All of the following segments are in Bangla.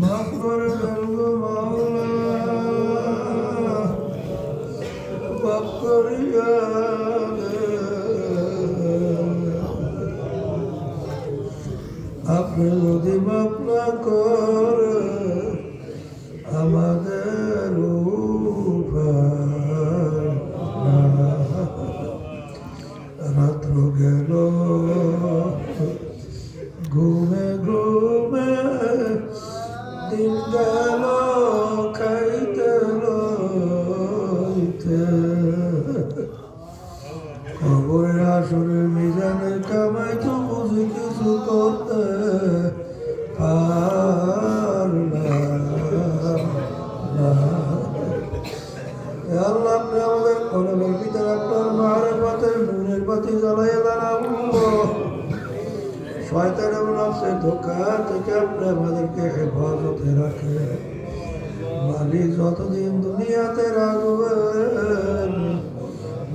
মাফ করে দেন গো মাওলা মাফ করিয়া দেন। আপনি যদি মাফ না করে আমাদের। রাত্র গেল ঘুমে ঘুমে দিন গেল খাইতে নুনের বাতি জ্বালাইয়া দাঁড়াবো শয়তান এবং নফসের ধোকা থেকে আপনি আমাদেরকে হেফাজতে রাখে মালিক যতদিন দুনিয়াতে রাখবেন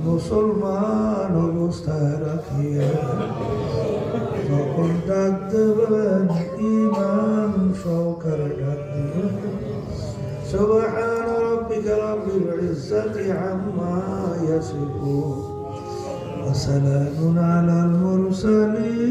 মুসলমান অবস্থায় রাখিয়ে যখন ডাক দেবেন ইমান সহকারে ডাক দিবেন سبحان ربك رب العزة عما يصفون وسلام على المرسلين.